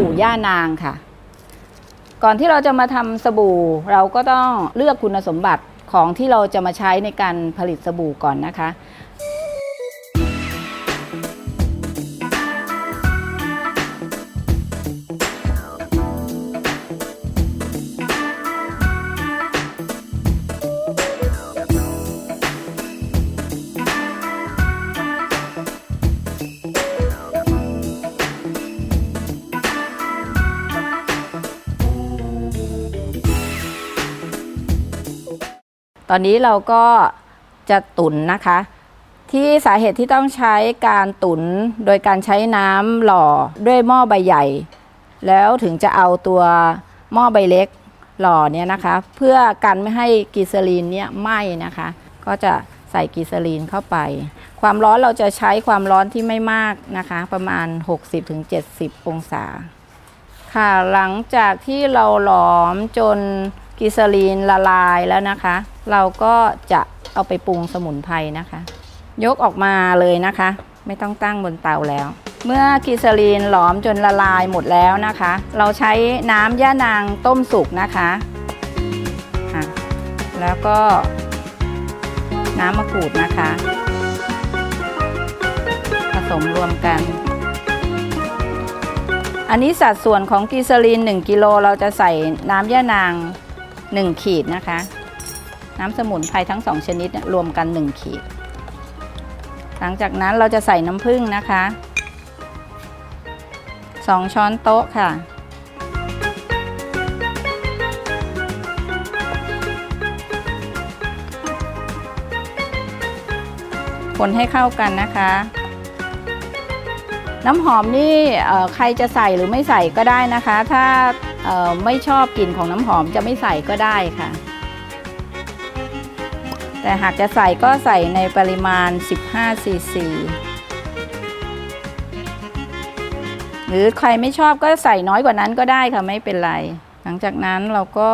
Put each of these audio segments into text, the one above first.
บู่ย่านางค่ะ ก่อนที่เราจะมาทำสบู่ เราก็ต้องเลือกคุณสมบัติของที่เราจะมาใช้ในการผลิตสบู่ก่อนนะคะ ตอนนี้เราก็จะตุ๋นนะคะ ที่สาเหตุที่ต้องใช้การตุ๋นโดยการใช้น้ำหล่อด้วยหม้อใบใหญ่ แล้วถึงจะเอาตัวหม้อใบเล็กหล่อเนี่ยนะคะ เพื่อกันไม่ให้กีซาลีนเนี่ยไหม้นะคะ ก็จะใส่กีซาลีนเข้าไป ความร้อนเราจะใช้ความร้อนที่ไม่มากนะคะ ประมาณ 60-70 องศา ค่ะ หลังจากที่เราหลอมจนกิซาลีนละลายแล้วนะคะ เราก็จะเอาไปปรุงสมุนไพรนะคะ ยกออกมาเลยนะคะ ไม่ต้องตั้งบนเตาแล้ว เมื่อกิซาลีนหลอมจนละลายหมดแล้วนะคะ เราใช้น้ำย่านางต้มสุกนะคะะแล้วก็น้ำมะกรูดนะคะ ผสมรวมกัน อันนี้สัดส่วนของกีซาลีน 1 กิโลเราจะใส่น้ำย่านาง 1 ขีดนะคะ น้ำสมุนไพรทั้ง 2 ชนิดรวมกัน 1 ขีด หลังจากนั้นเราจะใส่น้ำผึ้งนะคะ 2 ช้อนโต๊ะค่ะ คนให้เข้ากันนะคะน้ำหอมนี่ใครจะใส่หรือไม่ใส่ก็ได้นะคะ ถ้าไม่ชอบกลิ่นของน้ำหอมจะไม่ใส่ก็ได้ค่ะ แต่หากจะใส่ก็ใส่ในปริมาณ 15 ซีซี หรือใครไม่ชอบก็ใส่น้อยกว่านั้นก็ได้ค่ะไม่เป็นไร หลังจากนั้นเราก็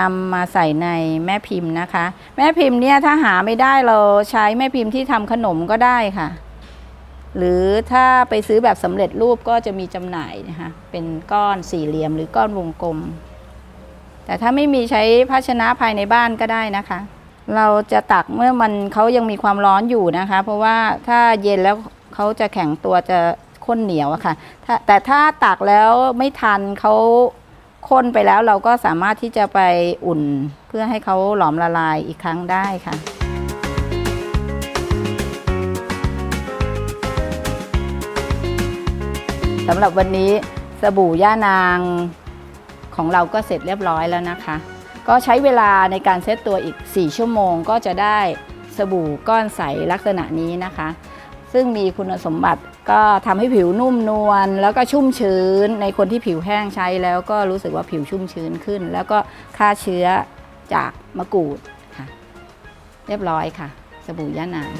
นำมาใส่ในแม่พิมพ์นะคะ แม่พิมพ์เนี่ยถ้าหาไม่ได้เราใช้แม่พิมพ์ที่ทำขนมก็ได้ค่ะ หรือถ้าไปซื้อแบบสำเร็จรูปก็จะมีจำหน่ายนะคะเป็นก้อนสี่เหลี่ยมหรือก้อนวงกลม แต่ถ้าไม่มีใช้ภาชนะภายในบ้านก็ได้นะคะ เราจะตักเมื่อมันเขายังมีความร้อนอยู่นะคะ เพราะว่าถ้าเย็นแล้วเขาจะแข็งตัวจะข้นเหนียวอะค่ะแต่ถ้าตักแล้วไม่ทันเขาข้นไปแล้วเราก็สามารถที่จะไปอุ่นเพื่อให้เขาหลอมละลายอีกครั้งได้ค่ะสำหรับวันนี้สบู่ย่านางของเราก็เสร็จเรียบร้อยแล้วนะคะ ก็ใช้เวลาในการเซตตัวอีก 4 ชั่วโมงก็จะได้สบู่ก้อนใสลักษณะนี้นะคะ ซึ่งมีคุณสมบัติก็ทำให้ผิวนุ่มนวลแล้วก็ชุ่มชื้น ในคนที่ผิวแห้งใช้แล้วก็รู้สึกว่าผิวชุ่มชื้นขึ้น แล้วก็ฆ่าเชื้อจากมะกรูดค่ะ เรียบร้อยค่ะ สบู่ย่านาง